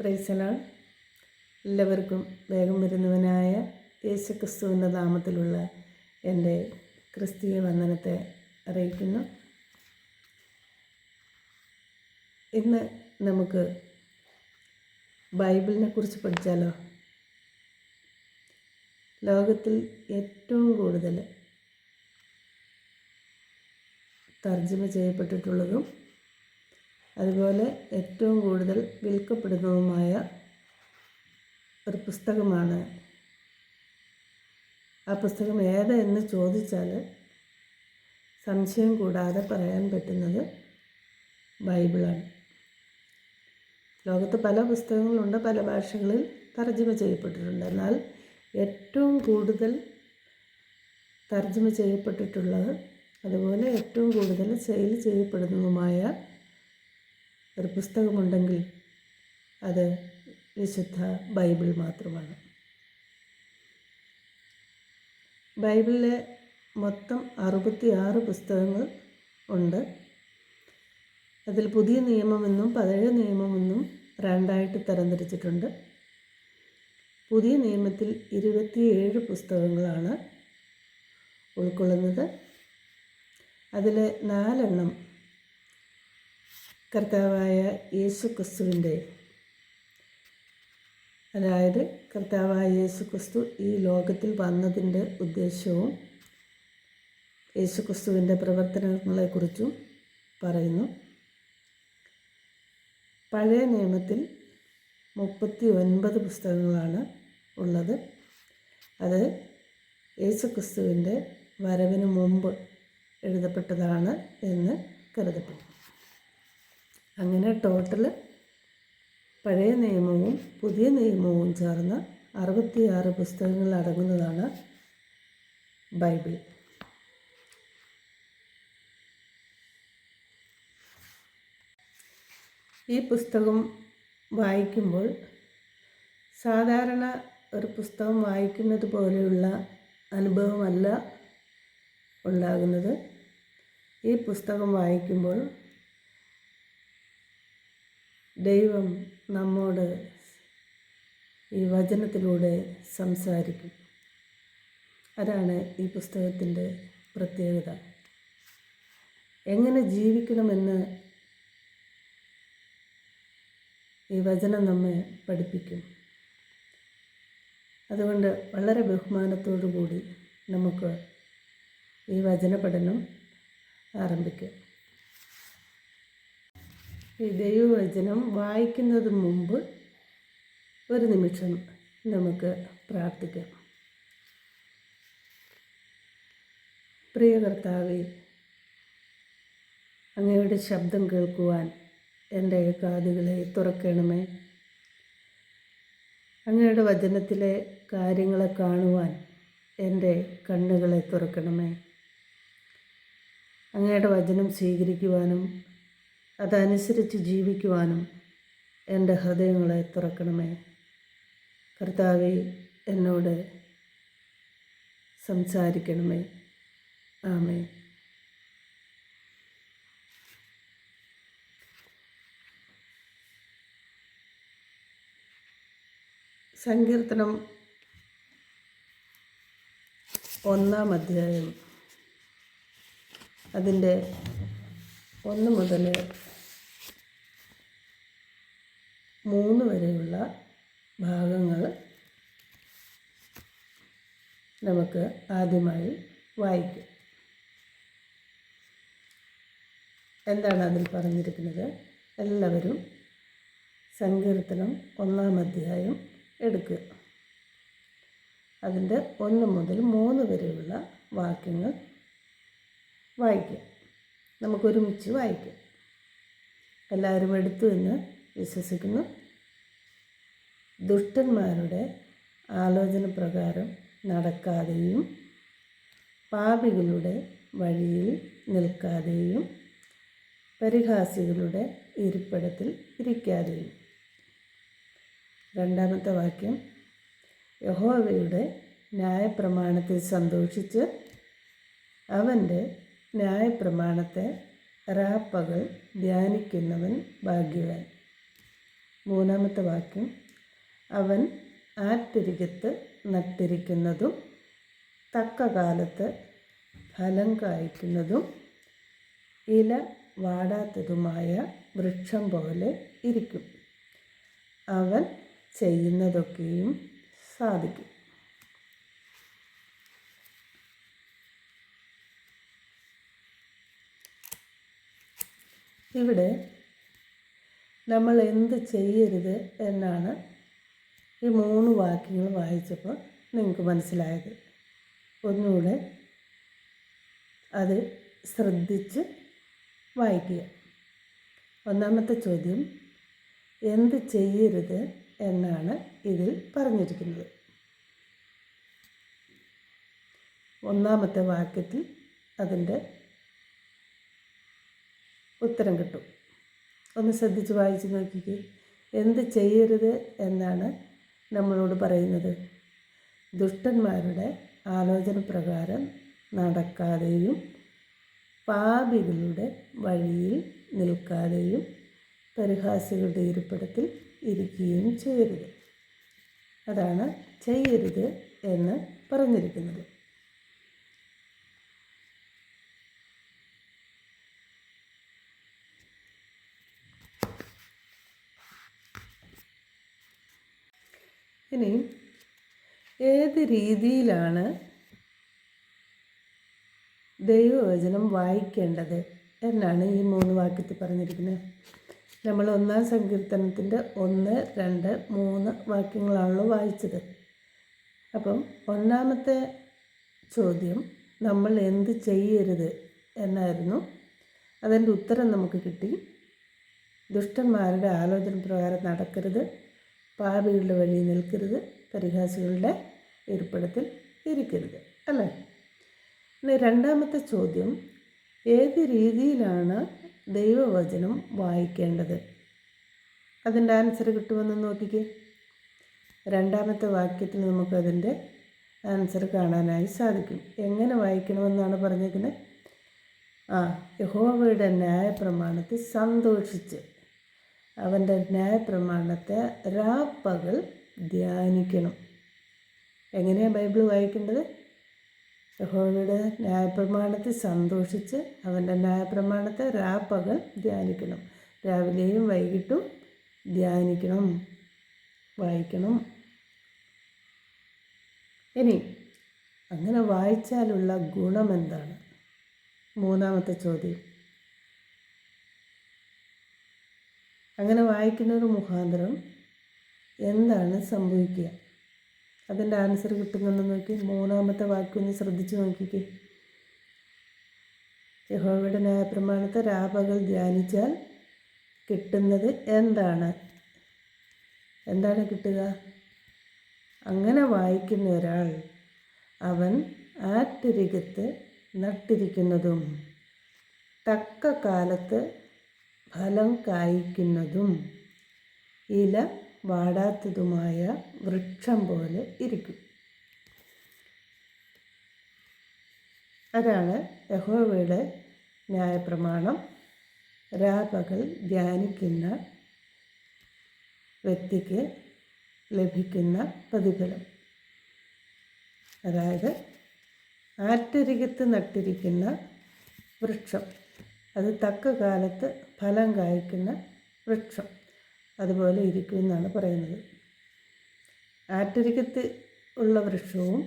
പ്രൈസലാൾ എല്ലാവർക്കും വേഗം വരുന്നവനായ യേശുക്രിസ്തുവിന്റെ നാമത്തിലുള്ള എന്റെ ക്രിസ്തീയ വന്ദനത്തെ അറിയിക്കുന്നു. ഇന്ന് നമുക്ക് ബൈബിളിനെ കുറിച്ച് പഠിച്ചാലോ? ലോകത്തിൽ ഏറ്റവും കൂടുതൽ തർജമ ചെയ്യപ്പെട്ടിട്ടുള്ളതും അതുപോലെ ഏറ്റവും കൂടുതൽ വിൽക്കപ്പെടുന്നതുമായ ഒരു പുസ്തകമാണ്. ആ പുസ്തകം ഏത് എന്ന് ചോദിച്ചാൽ സംശയം കൂടാതെ പറയാൻ പറ്റുന്നത് ബൈബിളാണ്. ലോകത്ത് പല പുസ്തകങ്ങളുണ്ട് പല ഭാഷകളിൽ തർജമ ചെയ്യപ്പെട്ടിട്ടുണ്ട്. എന്നാൽ ഏറ്റവും കൂടുതൽ തർജമ ചെയ്യപ്പെട്ടിട്ടുള്ളത് അതുപോലെ ഏറ്റവും കൂടുതൽ സെയിൽ ചെയ്യപ്പെടുന്നതുമായ ഒരു പുസ്തകമുണ്ടെങ്കിൽ അത് വിശുദ്ധ ബൈബിൾ മാത്രമാണ്. ബൈബിളിലെ മൊത്തം അറുപത്തി ആറ് പുസ്തകങ്ങൾ ഉണ്ട്. അതിൽ പുതിയ നിയമമെന്നും പഴയ നിയമമെന്നും രണ്ടായിട്ട് തരംതിരിച്ചിട്ടുണ്ട്. പുതിയ നിയമത്തിൽ ഇരുപത്തിയേഴ് പുസ്തകങ്ങളാണ് ഉൾക്കൊള്ളുന്നത്. അതിൽ നാലെണ്ണം കർത്താവായ യേശു ക്രിസ്തുവിന്റെ അതായത് കർത്താവായ യേശു ക്രിസ്തു ഈ ലോകത്തിൽ വന്നതിന്റെ ഉദ്ദേശവും യേശു ക്രിസ്തുവിന്റെ പ്രവർത്തനങ്ങളെക്കുറിച്ചും പറയുന്നു. പഴയ നിയമത്തിൽ മുപ്പത്തി ഒൻപത് പുസ്തകങ്ങളാണ് ഉള്ളത്. അത് യേശു ക്രിസ്തുവിന്റെ വരവിന് മുമ്പ് എഴുതപ്പെട്ടതാണ് എന്ന് കരുതപ്പെടുന്നു. അങ്ങനെ ടോട്ടൽ പഴയ നിയമവും പുതിയ നിയമവും ചേർന്ന് അറുപത്തിയാറ് പുസ്തകങ്ങൾ അടങ്ങുന്നതാണ് ബൈബിൾ. ഈ പുസ്തകം വായിക്കുമ്പോൾ സാധാരണ ഒരു പുസ്തകം വായിക്കുന്നത് പോലെയുള്ള അനുഭവമല്ല ഉണ്ടാകുന്നത്. ഈ പുസ്തകം വായിക്കുമ്പോൾ ദൈവം നമ്മോട് ഈ വചനത്തിലൂടെ സംസാരിക്കും. അതാണ് ഈ പുസ്തകത്തിന്റെ പ്രത്യേകത. എങ്ങനെ ജീവിക്കണമെന്ന് ഈ വചനം നമ്മെ പഠിപ്പിക്കും. അതുകൊണ്ട് വളരെ ബഹുമാനത്തോടു കൂടി നമുക്ക് ഈ വചന പഠനം ആരംഭിക്കാം. ഈ ദൈവവചനം വായിക്കുന്നത് മുമ്പ് ഒരു നിമിഷം നമുക്ക് പ്രാർത്ഥിക്കാം. പ്രിയ കർത്താവെ അങ്ങയുടെ ശബ്ദം കേൾക്കുവാൻ എന്റെ കാതുകളെ തുറക്കണമേ. അങ്ങയുടെ വചനത്തിലെ കാര്യങ്ങളെ കാണുവാൻ എന്റെ കണ്ണുകളെ തുറക്കണമേ. അങ്ങയുടെ വചനം സ്വീകരിക്കുവാനും അതനുസരിച്ച് ജീവിക്കുവാനും എന്റെ ഹൃദയങ്ങളെ തുറക്കണമേ. കർത്താവെ എന്നോട് സംസാരിക്കണമേ. ആമേ സങ്കീർത്തനം ഒന്നാം അധ്യായം. അതിന്റെ ഒന്ന് മുതൽ മൂന്ന് വരെയുള്ള ഭാഗങ്ങൾ നമുക്ക് ആദ്യമായി വായിക്കാം. എന്താണ് അതിൽ പറഞ്ഞിരിക്കുന്നത്? എല്ലാവരും സങ്കീർത്തനം ഒന്നാം അധ്യായം എടുക്കുക. അതിന്റെ ഒന്ന് മുതൽ മൂന്ന് വരെയുള്ള വാക്യങ്ങൾ വായിക്കുക. നമുക്കൊരുമിച്ച് വായിക്കാം. എല്ലാവരും എടുത്തു എന്ന് വിശ്വസിക്കുന്നു. ദുഷ്ടന്മാരുടെ ആലോചന പ്രകാരം നടക്കാതെയും പാപികളുടെ വഴിയിൽ നിൽക്കാതെയും പരിഹാസികളുടെ ഇരിപ്പിടത്തിൽ ഇരിക്കാതെയും. രണ്ടാമത്തെ വാക്യം. യഹോവയുടെ ന്യായപ്രമാണത്തിൽ സന്തോഷിച്ച് അവന്റെ ന്യായപ്രമാണത്തെ രാപ്പകൽ ധ്യാനിക്കുന്നവൻ ഭാഗ്യവാൻ. മൂന്നാമത്തെ വാക്യം. അവൻ ആറ്റരികത്ത് നട്ടിരിക്കുന്നതും തക്ക കാലത്ത് ഫലം കായ്ക്കുന്നതും ഇല വാടാത്തതുമായ വൃക്ഷം പോലെ ഇരിക്കും. അവൻ ചെയ്യുന്നതൊക്കെയും സാധിക്കും. ഇവിടെ നമ്മൾ എന്ത് ചെയ്യരുത് എന്നാണ് ഈ മൂന്ന് വാക്യങ്ങൾ വായിച്ചപ്പോൾ നിങ്ങൾക്ക് മനസ്സിലായത്. ഒന്നുകൂടെ അത് ശ്രദ്ധിച്ച് വായിക്കുക. ഒന്നാമത്തെ ചോദ്യം എന്ത് ചെയ്യരുത് എന്നാണ് ഇതിൽ പറഞ്ഞിരിക്കുന്നത്. ഒന്നാമത്തെ വാക്യത്തിൽ അതിന്റെ ഉത്തരം കിട്ടും. ഒന്ന് ശ്രദ്ധിച്ച് വായിച്ച് നോക്കിക്കേ. എന്ത് ചെയ്യരുത് എന്നാണ് നമ്മളോട് പറയുന്നത്. ദുഷ്ടന്മാരുടെ ആലോചന പ്രകാരം നടക്കാതെയും പാപികളുടെ വഴിയിൽ നിൽക്കാതെയും പരിഹാസികളുടെ ഇരിപ്പിടത്തിൽ ഇരിക്കുകയും ചെയ്യരുത്. അതാണ് ചെയ്യരുത് എന്ന് പറഞ്ഞിരിക്കുന്നത്. ഇനി ഏത് രീതിയിലാണ് ദൈവവചനം വായിക്കേണ്ടത് എന്നാണ് ഈ മൂന്ന് വാക്യത്തിൽ പറഞ്ഞിരിക്കുന്നത്. നമ്മൾ ഒന്നാം സങ്കീർത്തനത്തിന്റെ ഒന്ന് രണ്ട് മൂന്ന് വാക്യങ്ങളാണല്ലോ വായിച്ചത്. അപ്പം ഒന്നാമത്തെ ചോദ്യം നമ്മൾ എന്ത് ചെയ്യരുത് എന്നായിരുന്നു. അതിന്റെ ഉത്തരം നമുക്ക് കിട്ടി. ദുഷ്ടന്മാരുടെ ആലോചന പ്രകാരം നടക്കരുത്. പാപികളുടെ വഴി നിൽക്കരുത് പരിഹാസികളുടെ ഇരിപ്പിടത്തിൽ ഇരിക്കരുത് അല്ലേ? ഇനി രണ്ടാമത്തെ ചോദ്യം ഏത് രീതിയിലാണ് ദൈവവചനം വായിക്കേണ്ടത്? അതിന്റെ ആൻസർ കിട്ടുമെന്ന് നോക്കിക്കേ. രണ്ടാമത്തെ വാക്യത്തിൽ നമുക്കതിന്റെ ആൻസർ കാണാനായി സാധിക്കും. എങ്ങനെ വായിക്കണമെന്നാണ് പറഞ്ഞിരിക്കുന്നത് ആ യഹോവയുടെ ന്യായപ്രമാണത്തിൽ സന്തോഷിച്ച് അവന്റെ ന്യായപ്രമാണത്തെ രാപ്പകൽ ധ്യാനിക്കണം. എങ്ങനെയാണ് ബൈബിൾ വായിക്കേണ്ടത്? യഹോവയുടെ ന്യായപ്രമാണത്തിൽ സന്തോഷിച്ച് അവന്റെ ന്യായപ്രമാണത്തെ രാപ്പകൽ ധ്യാനിക്കണം. രാവിലെയും വൈകിട്ടും ധ്യാനിക്കണം. വായിക്കണം. ഇനി അങ്ങനെ വായിച്ചാലുള്ള ഗുണം എന്താണ്? മൂന്നാമത്തെ ചോദ്യം. അങ്ങനെ വായിക്കുന്നൊരു മുഖാന്തരം എന്താണ് സംഭവിക്കുക? അതിന്റെ ആൻസർ കിട്ടുന്നുണ്ടെന്ന് നോക്കി. മൂന്നാമത്തെ വാക്യം ഒന്ന് ശ്രദ്ധിച്ച് നോക്കിക്കേ. യഹോവയുടെ ന്യായപ്രമാണത്തെ രാപകൾ ധ്യാനിച്ചാൽ കിട്ടുന്നത് എന്താണ്? എന്താണ് കിട്ടുക? അങ്ങനെ വായിക്കുന്ന ഒരാൾ അവൻ ആറ്റരികത്ത് നട്ടിരിക്കുന്നതും തക്ക കാലത്ത് ഫലം കായ്ക്കുന്നതും ഇല വാടാത്തതുമായ വൃക്ഷം പോലെ ഇരിക്കും. അതാണ് യഹോവയുടെ ന്യായപ്രമാണം. രാപകൽ ധ്യാനിക്കുന്ന വ്യക്തിക്ക് ലഭിക്കുന്ന പ്രതിഫലം. അതായത് ആറ്റരികത്ത് നട്ടിരിക്കുന്ന വൃക്ഷം. അത് തക്ക കാലത്ത് ഫലം കായ്ക്കുന്ന വൃക്ഷം അതുപോലെ ഇരിക്കും എന്നാണ് പറയുന്നത്. ആറ്റരികത്ത് ഉള്ള വൃക്ഷവും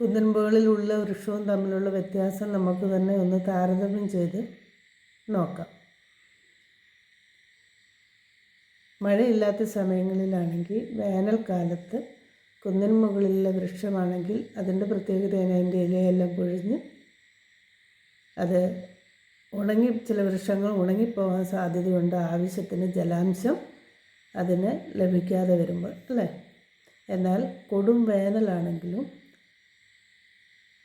കുന്നൻപുകളിലുള്ള വൃക്ഷവും തമ്മിലുള്ള വ്യത്യാസം നമുക്ക് തന്നെ ഒന്ന് താരതമ്യം ചെയ്ത് നോക്കാം. മഴയില്ലാത്ത സമയങ്ങളിലാണെങ്കിൽ വേനൽക്കാലത്ത് കുന്നിൻ മുകളിലുള്ള വൃക്ഷമാണെങ്കിൽ അതിന്റെ പ്രത്യേകത അതിന്റെ ഇലയെല്ലാം പൊഴിഞ്ഞ് അത് ഉണങ്ങി ചില വൃക്ഷങ്ങൾ ഉണങ്ങിപ്പോകാൻ സാധ്യതയുണ്ട്. ആവശ്യത്തിന് ജലാംശം അതിന് ലഭിക്കാതെ വരുമ്പോൾ അല്ലേ? എന്നാൽ കൊടും വേനലാണെങ്കിലും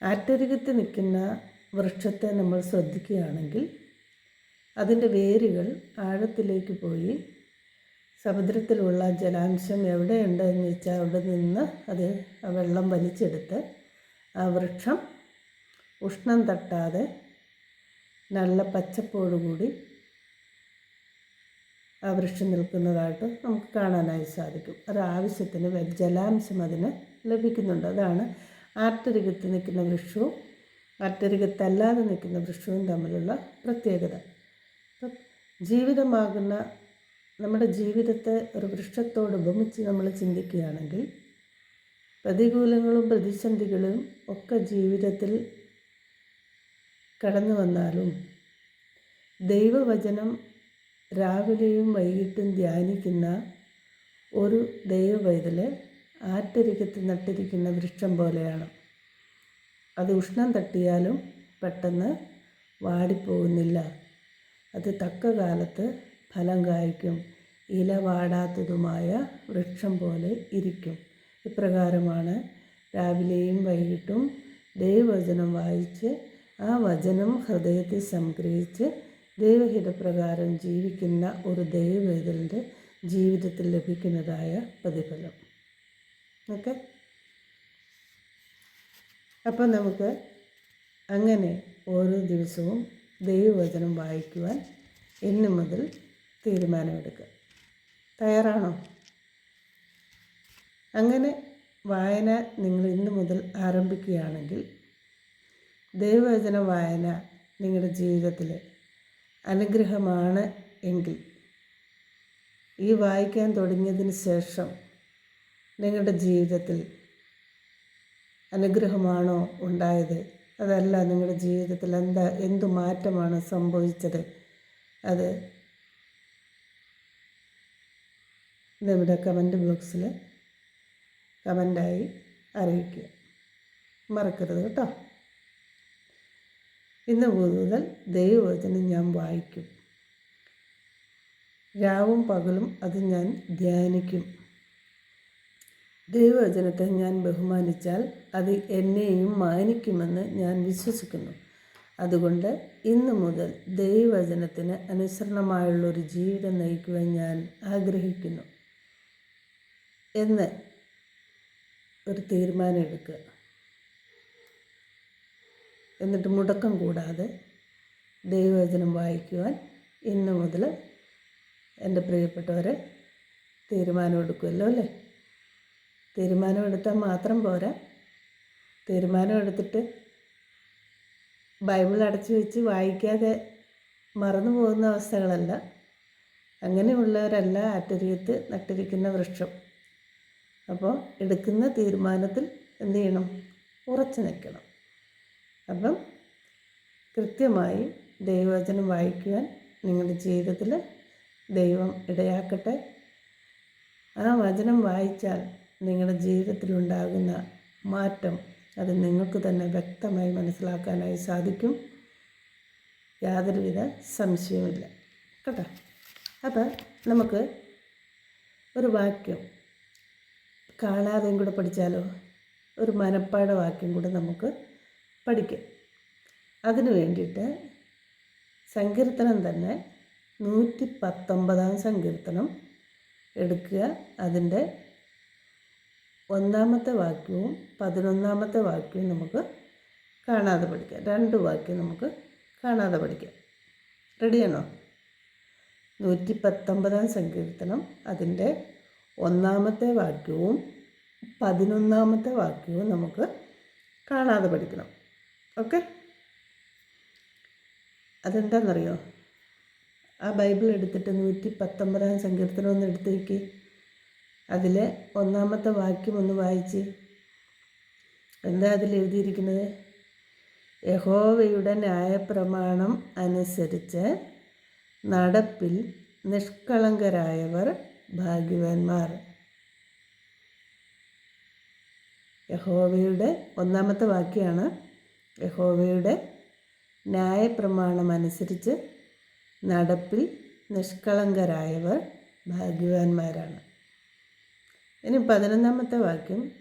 ആറ്റരികത്ത് നിൽക്കുന്ന വൃക്ഷത്തെ നമ്മൾ ശ്രദ്ധിക്കുകയാണെങ്കിൽ അതിന്റെ വേരുകൾ ആഴത്തിലേക്ക് പോയി സമുദ്രത്തിലുള്ള ജലാംശം എവിടെയുണ്ട് എന്ന് വെച്ചാൽ അവിടെ നിന്ന് അത് വെള്ളം വലിച്ചെടുത്ത് ആ വൃക്ഷം ഉഷ്ണം തട്ടാതെ നല്ല പച്ചപ്പോടുകൂടി ആ വൃക്ഷം നിൽക്കുന്നതായിട്ട് നമുക്ക് കാണാനായി സാധിക്കും. അത് ആവശ്യത്തിന് ജലാംശം അതിന് ലഭിക്കുന്നുണ്ട്. അതാണ് ആറ്റരികത്ത് നിൽക്കുന്ന വൃക്ഷവും ആറ്റരികത്തല്ലാതെ നിൽക്കുന്ന വൃക്ഷവും തമ്മിലുള്ള പ്രത്യേകത. അപ്പം ജീവിതമാകുന്ന നമ്മുടെ ജീവിതത്തെ ഒരു വൃക്ഷത്തോട് ഉപമിച്ച് നമ്മൾ ചിന്തിക്കുകയാണെങ്കിൽ പ്രതികൂലങ്ങളും പ്രതിസന്ധികളും ഒക്കെ ജീവിതത്തിൽ കടന്നു വന്നാലും ദൈവവചനം രാവിലെയും വൈകിട്ടും ധ്യാനിക്കുന്ന ഒരു ദൈവവൈതൽ ആറ്റരികത്ത് നട്ടിരിക്കുന്ന വൃക്ഷം പോലെയാണ്. അത് ഉഷ്ണം തട്ടിയാലും പെട്ടെന്ന് വാടിപ്പോകുന്നില്ല. അത് തക്ക കാലത്ത് ഫലം കായ്ക്കും. ഇല വാടാത്തതുമായ വൃക്ഷം പോലെ ഇരിക്കും. ഇപ്രകാരമാണ് രാവിലെയും വൈകിട്ടും ദൈവവചനം വായിച്ച് ആ വചനം ഹൃദയത്തിൽ സംഗ്രഹിച്ച് ദൈവഹിതപ്രകാരം ജീവിക്കുന്ന ഒരു ദൈവവേദലിന്റെ ജീവിതത്തിൽ ലഭിക്കുന്നതായ പ്രതിഫലം. ഓക്കെ? അപ്പം നമുക്ക് അങ്ങനെ ഓരോ ദിവസവും ദൈവവചനം വായിക്കുവാൻ ഇന്ന് മുതൽ തീരുമാനമെടുക്കുക. തയ്യാറാണോ? അങ്ങനെ വായന നിങ്ങൾ ഇന്ന് മുതൽ ആരംഭിക്കുകയാണെങ്കിൽ ദൈവവചന വായന നിങ്ങളുടെ ജീവിതത്തിൽ അനുഗ്രഹമാണ് എങ്കിൽ. ഈ വായിക്കാൻ തുടങ്ങിയതിന് ശേഷം നിങ്ങളുടെ ജീവിതത്തിൽ അനുഗ്രഹമാണോ ഉണ്ടായത്? അതല്ല നിങ്ങളുടെ ജീവിതത്തിൽ എന്താ എന്തു മാറ്റമാണ് സംഭവിച്ചത്? അത് നമ്മുടെ കമന്റ് ബോക്സിൽ കമന്റായി അറിയിക്കുക. മറക്കരുത് കേട്ടോ. ഇന്ന് മുതൽ ദൈവവചനം ഞാൻ വായിക്കും. രാവും പകലും അത് ഞാൻ ധ്യാനിക്കും. ദൈവവചനത്തെ ഞാൻ ബഹുമാനിച്ചാൽ അത് എന്നെയും മാനിക്കുമെന്ന് ഞാൻ വിശ്വസിക്കുന്നു. അതുകൊണ്ട് ഇന്നു മുതൽ ദൈവവചനത്തിന് അനുസരണമായുള്ളൊരു ജീവിതം നയിക്കുവാൻ ഞാൻ ആഗ്രഹിക്കുന്നു. എന്ന് ഒരു തീരുമാനം എടുക്കുക. എന്നിട്ട് മുടക്കം കൂടാതെ ദൈവവചനം വായിക്കുവാൻ ഇന്നു മുതൽ എന്റെ പ്രിയപ്പെട്ടവരെ തീരുമാനമെടുക്കുമല്ലോ അല്ലേ? തീരുമാനമെടുത്താൽ മാത്രം പോരാ. തീരുമാനമെടുത്തിട്ട് ബൈബിൾ അടച്ചു വെച്ച് വായിക്കാതെ മറന്നു പോകുന്ന അവസ്ഥകളല്ല. അങ്ങനെയുള്ളവരല്ല ആറ്റരിയത്ത് നട്ടിരിക്കുന്ന വൃക്ഷം. അപ്പോൾ എടുക്കുന്ന തീരുമാനത്തിൽ എന്ത് ചെയ്യണം? ഉറച്ചു നിൽക്കണം. അപ്പം കൃത്യമായി ദൈവവചനം വായിക്കുവാൻ നിങ്ങളുടെ ജീവിതത്തിൽ ദൈവം ഇടയാക്കട്ടെ. ആ വചനം വായിച്ചാൽ നിങ്ങളുടെ ജീവിതത്തിലുണ്ടാകുന്ന മാറ്റം അത് നിങ്ങൾക്ക് തന്നെ വ്യക്തമായി മനസ്സിലാക്കാനായി സാധിക്കും. യാതൊരുവിധ സംശയവുമില്ല. കേട്ടോ? അപ്പോൾ നമുക്ക് ഒരു വാക്യം കാണാതെയും കൂടെ പഠിച്ചാലോ? ഒരു മനപ്പാട വാക്യം കൂടെ നമുക്ക് പഠിക്കാം. അതിനു വേണ്ടിയിട്ട് സങ്കീർത്തനം തന്നെ നൂറ്റി പത്തൊമ്പതാം സങ്കീർത്തനം എടുക്കുക. അതിന്റെ ഒന്നാമത്തെ വാക്യവും പതിനൊന്നാമത്തെ വാക്യവും നമുക്ക് കാണാതെ പഠിക്കാം. രണ്ട് വാക്യം നമുക്ക് കാണാതെ പഠിക്കാം. റെഡിയാണോ നൂറ്റി പത്തൊമ്പതാം സങ്കീർത്തനം അതിന്റെ ഒന്നാമത്തെ വാക്യവും പതിനൊന്നാമത്തെ വാക്യവും നമുക്ക് കാണാതെ പഠിക്കണം. ഓക്കെ. അതെന്താണെന്നറിയോ ആ ബൈബിൾ എടുത്തിട്ട് നൂറ്റി പത്തൊമ്പതാം സങ്കീർത്തനം ഒന്ന് എടുത്തേക്ക് അതിലെ ഒന്നാമത്തെ വാക്യം ഒന്ന് വായിച്ച്. എന്താ അതിൽ എഴുതിയിരിക്കുന്നത്? യഹോവയുടെ ന്യായപ്രമാണം അനുസരിച്ച് നടപ്പിൽ നിഷ്കളങ്കരായവർ ഭാഗ്യവാന്മാർ. യഹോവയുടെ ഒന്നാമത്തെ വാക്യമാണ് യഹോവയുടെ ന്യായപ്രമാണം അനുസരിച്ച് നടപ്പിൽ നിഷ്കളങ്കരായവർ ഭാഗ്യവാന്മാരാണ്. ഇനി പതിനൊന്നാമത്തെ വാക്യം.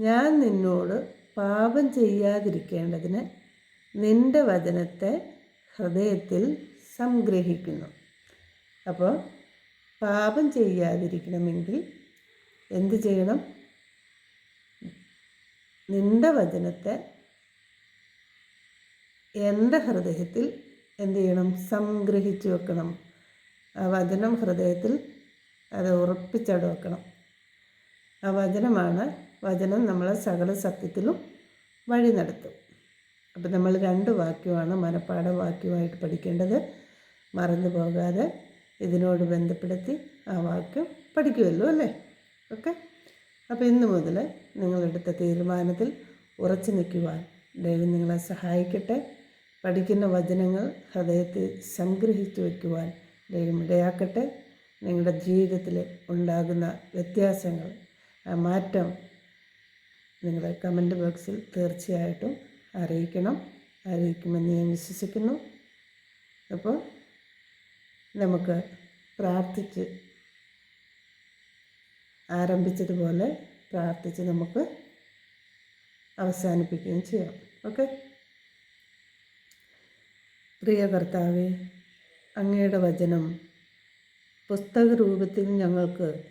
ഞാൻ നിന്നോട് പാപം ചെയ്യാതിരിക്കേണ്ടതിന് നിന്റെ വചനത്തെ ഹൃദയത്തിൽ സംഗ്രഹിക്കുന്നു. അപ്പോൾ പാപം ചെയ്യാതിരിക്കണമെങ്കിൽ എന്ത് ചെയ്യണം? നിന്റെ വചനത്തെ എന്റെ ഹൃദയത്തിൽ എന്തു ചെയ്യണം? സംഗ്രഹിച്ചു വെക്കണം. ആ വചനം ഹൃദയത്തിൽ അത് ഉറപ്പിച്ചവിടെ വെക്കണം. ആ വചനമാണ് വചനം നമ്മളെ സകല സത്യത്തിലും വഴി നടത്തും. അപ്പം നമ്മൾ രണ്ട് വാക്യമാണ് മനപ്പാട വാക്യമായിട്ട് പഠിക്കേണ്ടത്. മറന്നു പോകാതെ ഇതിനോട് ബന്ധപ്പെടുത്തി ആ വാക്യം പഠിക്കുമല്ലോ അല്ലേ? ഓക്കെ? അപ്പോൾ ഇന്ന് മുതൽ നിങ്ങളെടുത്ത തീരുമാനത്തിൽ ഉറച്ചു നിൽക്കുവാൻ ദൈവം നിങ്ങളെ സഹായിക്കട്ടെ. പഠിക്കുന്ന വചനങ്ങൾ ഹൃദയത്തിൽ സംഗ്രഹിച്ചു വയ്ക്കുവാൻ ദൈവം ഇടയാക്കട്ടെ. നിങ്ങളുടെ ജീവിതത്തിൽ ഉണ്ടാകുന്ന വ്യത്യാസങ്ങൾ ആ മാറ്റം നിങ്ങളുടെ കമന്റ് ബോക്സിൽ തീർച്ചയായിട്ടും അറിയിക്കണം. അറിയിക്കുമെന്ന് ഞാൻ വിശ്വസിക്കുന്നു. അപ്പോൾ നമുക്ക് പ്രാർത്ഥിച്ച് ആരംഭിച്ചതുപോലെ പ്രാർത്ഥിച്ച് നമുക്ക് അവസാനിപ്പിക്കുകയും ചെയ്യാം. ഓക്കെ? പ്രിയ കർത്താവെ അങ്ങയുടെ വചനം പുസ്തക രൂപത്തിൽ ഞങ്ങൾക്ക്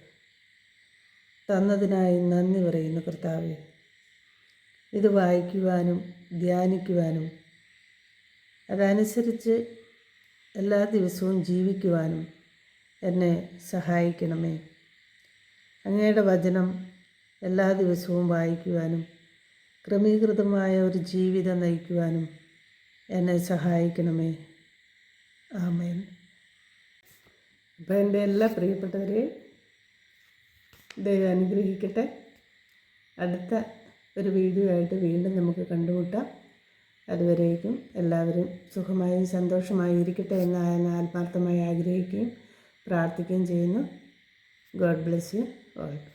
തന്നതിനായി നന്ദി പറയുന്നു കർത്താവെ. ഇത് വായിക്കുവാനും ധ്യാനിക്കുവാനും അതനുസരിച്ച് എല്ലാ ദിവസവും ജീവിക്കുവാനും എന്നെ സഹായിക്കണമേ. അങ്ങയുടെ വചനം എല്ലാ ദിവസവും വായിക്കുവാനും ക്രമീകൃതമായ ഒരു ജീവിതം നയിക്കുവാനും എന്നെ സഹായിക്കണമേ. ആമേൻ. അപ്പോൾ എന്റെ എല്ലാ പ്രിയപ്പെട്ടവരെയും ദൈവം അനുഗ്രഹിക്കട്ടെ. അടുത്ത ഒരു വീഡിയോ ആയിട്ട് വീണ്ടും നമുക്ക് കണ്ടുമുട്ടാം. അതുവരേക്കും എല്ലാവരും സുഖമായും സന്തോഷമായും ഇരിക്കട്ടെ എന്ന് ഞാൻ ആത്മാർത്ഥമായി ആഗ്രഹിക്കുകയും പ്രാർത്ഥിക്കുകയും ചെയ്യുന്നു. God bless you all.